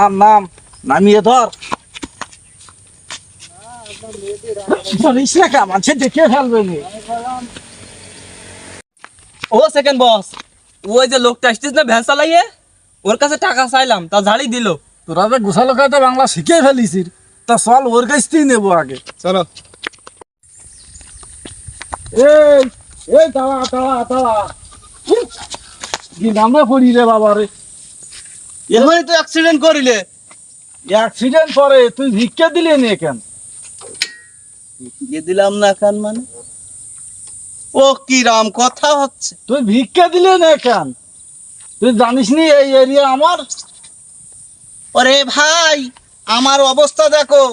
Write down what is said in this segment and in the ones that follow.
নাম নাম নামিয়ে ধর। ধরিস না কা মানুষে দেখে ফেলবে ও সেকেন্ড বস ওই যে লোকটা আসছিস না ভ্যান চালাইয়ে? ওর কাছে টাকা চাইলাম তা ঝাড়ি দিল। তোরা যে গোসালো খাইতে বাংলা শিখে ফেলিছিস তা চল ওর কাছ থেকেই নেব আগে। চলো। এই এই তাওয়া তাওয়া তাওয়া কি নামে পড়ি রে বাবা রে। এখনই তো অ্যাক্সিডেন্ট করিলে। অ্যাক্সিডেন্ট পরে তুই ভিক্ষা দিলে নে কেন? দিয়ে দিলাম না কান মানে? ও কি রাম কথা হচ্ছে। তুই ভিক্ষা দিলে না কেন? তুই জানিস নি এই এরিয়া আমার? ওরে ভাই আমার অবস্থা দেখো।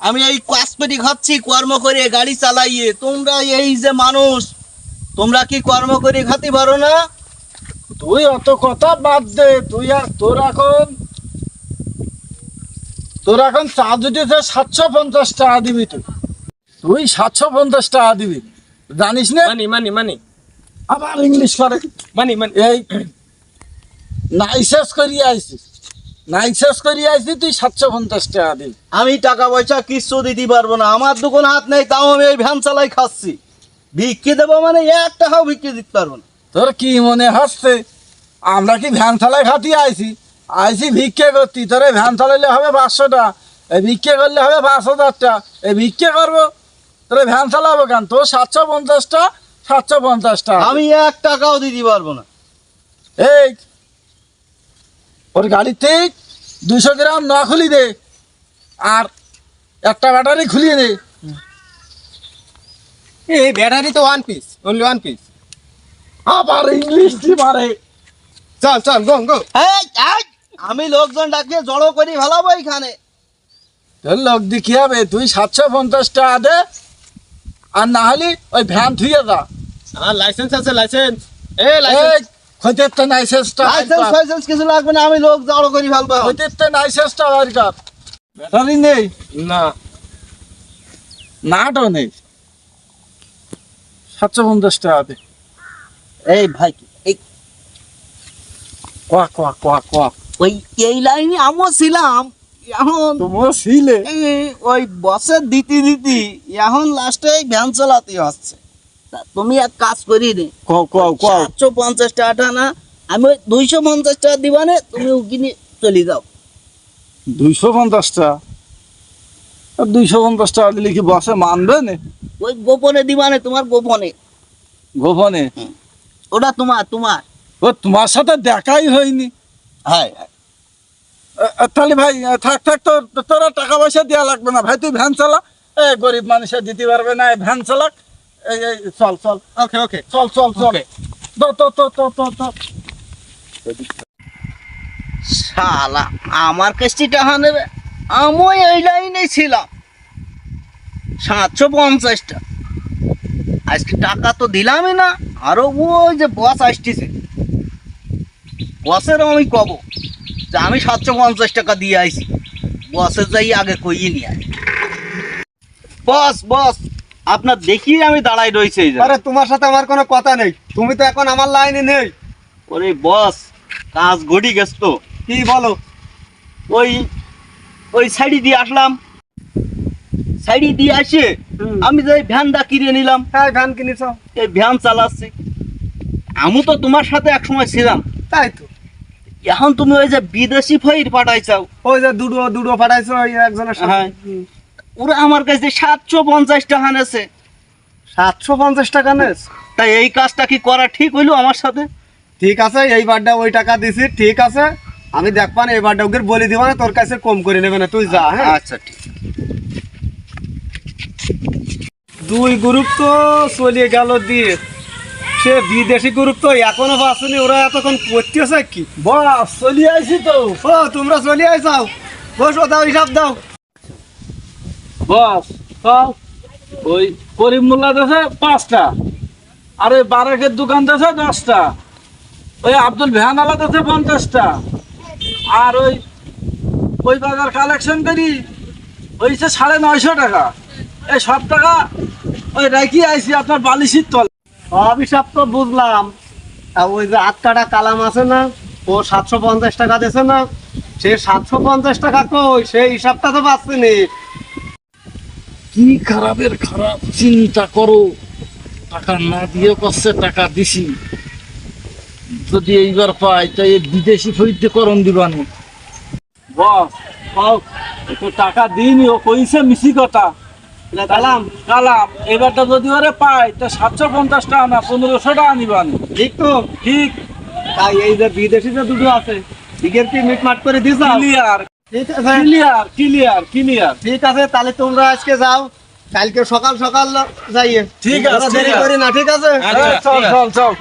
আমি এই কাজপেটি খাচ্ছি কর্ম করে গাড়ি চালাইয়ে। তোমরা এই যে মানুষ তোমরা কি কর্ম করে খাতে পারো না? তুই অত কথা বাদ দে তুই আর তোর এখন তোর এখন চা দুটিতে সাতশো পঞ্চাশ টাকা দিবি তুই। তুই সাতশো পঞ্চাশ টাকা দিবি। জানিস না? মানি মানি মানি। আবার ইংলিশ করে মানি মানি। এই নাইসেস করিয়ে আইসিস নাইসেস করিয়ে আইসি তুই সাতশো পঞ্চাশ টাকা দিবি। আমি টাকা পয়সা কিচ্ছু দিতে পারব না। আমার দোকান হাত নেই তাও আমি এই ভ্যান চালাই খাচ্ছি। ভিক্ষে দেবো মানে এক টাকাও ভিক্ষে দিতে পারব না। তোর কি মনে হচ্ছে? আমরা কি ভ্যান চালাই খাটিয়ে আইছি? আইসি ভিক্ষে করতি। তোর এই ভ্যান চালাইলে হবে পাঁচশোটা এই ভিক্ষে করলে হবে পাঁচ হাজারটা এই ভিক্ষে করব। তোর এই ভ্যান চালাবো কেন? তোর সাতশো পঞ্চাশটা সাতশো পঞ্চাশটা। আমি এক টাকাও দিতে পারব না। এই ওর গাড়িতে দুশো গ্রাম না খুলি দে আর একটা ব্যাটারি খুলিয়ে দে। এই ব্যাটারি তো one piece only one piece আবার ইংলিশ দি মারে। চল চল গো গো আমি লোকজন ডাকিয়ে জড়ো করে ফেলাবো এখানে তোর লোক দি কি হবে তুই সাতশো পঞ্চাশ টাকা দে আর না হলে ওই ভ্যান থুয়ে যা। আমার লাইসেন্স আছে লাইসেন্স এ এই লাইসেন্স খৈতের তো নাইসেসটা লাইসেন্স ফাইসেন্স কিছু লাগবে না আমি লোক জড়ো করে ফেলব। খৈতের তো নাইসেসটা বার কর ব্যাটারি নেই? না। নাটও নেই। সাতশো পঞ্চাশ টাকা দে। এই ভাই এই। কোয়া কোয়া কোয়া কোয়া। ওই এই লাইনে আমিও ছিলাম এখন তোমার ছিলে? ওই বসের দিতি দিতি এখন লাস্টে ভ্যান চালাতে হচ্ছে। তুমি এক কাজ করি রে সাতশো পঞ্চাশ টাকাটা না আমি ওই দুইশো পঞ্চাশ টাকা দিবানে তুমি ওখানে চলে যাও। দুইশো পঞ্চাশ টাকা? দুইশো পঞ্চাশ টাকা দিলে কি বসে মানবে না? ওই গোপনে দিবা দিবানে তোমার গোপনে। গোপনে? ওটা তোমার তোমার। ও তোমার সাথে দেখাই হয়নি। হ্যাঁ তাহলে ভাই থাক থাক তোর তোরা টাকা পয়সা দেওয়া লাগবে না। ভাই তুই ভ্যান চালা। এ গরিব মানুষের দিতে পারবে না ভ্যান চালাক। এই এই, চল চল। ওকে ওকে চল চল চল। তো তো তো তো তো তো। শালা আমার টাকা নেবে? লাইনে ছিলাম। সাতশো পঞ্চাশটা। আজকে টাকা তো দিলামই না। আরও ওই যে বস আসতেছে। বসের আমি কব যে আমি সাতশো পঞ্চাশ টাকা দিয়ে আইছি। বসের যাই আগে কইয়ে নিয়ে আয়। বস বস আপনার দেখিয়ে আমি দাঁড়াই রয়েছে আরে তোমার সাথে আমার কোনো কথা নেই। তুমি তো এখন আমার লাইনে নেই। ওরে বস কাজ ঘটি গেছ তো। কি বলো? ওই ওই সাইডি দিয়ে আসলাম। সাইডি দিয়ে আসে। আমি যে ভ্যানটা কিনে নিলাম হ্যাঁ ভ্যান কিনেছ এই ভ্যান চালাচ্ছি। আমি তো তোমার সাথে এক সময় ছিলাম। তাই তো। এখন তুমি ওই যে বিদেশি ফাইর পাঠাইছাও। ওই যে দুটো দুটো পাঠাইছো ওই একজনের হ্যাঁ। ওরা আমার কাছে সাতশো পঞ্চাশ টাকা নেছে। সাতশো পঞ্চাশ টাকা নেস? তাই এই কাজটা কি করা ঠিক হইল আমার সাথে? ঠিক আছে এই বারটা ওই টাকা দিছি ঠিক আছে। আমি দেখবান এই বারটা ওকে বলে দিব না তোর কাছে কম করে নেবে না তুই যা হ্যাঁ? আচ্ছা ঠিক। দুই গ্রুপ তো চলে গেল দিয়ে সে বিদেশি গ্রুপ তো এখনও আসেনি ওরা এতক্ষণ করতেছে কি? বস চলি আইছি তো। ও তোমরা চলে আইসাও বসো দাও হিসাব দাও। বস চল ওই করিম মোল্লা দেশে পাঁচটা আর ওই বারাকের দোকান দেশে দশটা ওই আব্দুল ভ্যানালা দেশে পঞ্চাশটা আর ওই ওই বাজার কালেকশন করি ওইছে সাড়ে নয়শো টাকা। এই সব টাকা ওই রেখে আইছি আপনার বালিশির তল। অভিশাপ তো বুঝলাম। ওই যে আট কাটা কালাম আছে না ও সাতশো পঞ্চাশ টাকা দিছে না সে সাতশো পঞ্চাশ টাকা কই? সেই হিসাবটা তো পাচ্ছিনি। কি খারাপের খারাপ চিন্তা করো? টাকা না দিয়ে কষ্টে টাকা দিছি। যদি এইবার পাই তাই বিদেশি ফরিদে করণ দিবানি টাকা দিইনি ও কইছে মিশি কথা। কালাম কালাম। এবারটা যদি ওরে পাই তা সাতশো পঞ্চাশ টাকা না পনেরোশো টাকা নিবানি ঠিক তো? ঠিক। তাই এই যে বিদেশি যে দুটো আছে দিকের কি মিটমাট করে দিস ক্লিয়ার। ঠিক আছে। Clear clear clear. ঠিক আছে তাহলে তোমরা আজকে যাও। কালকে সকাল সকাল যাইয়ে। ঠিক আছে, দেরি করি না ঠিক আছে? চল চল চল।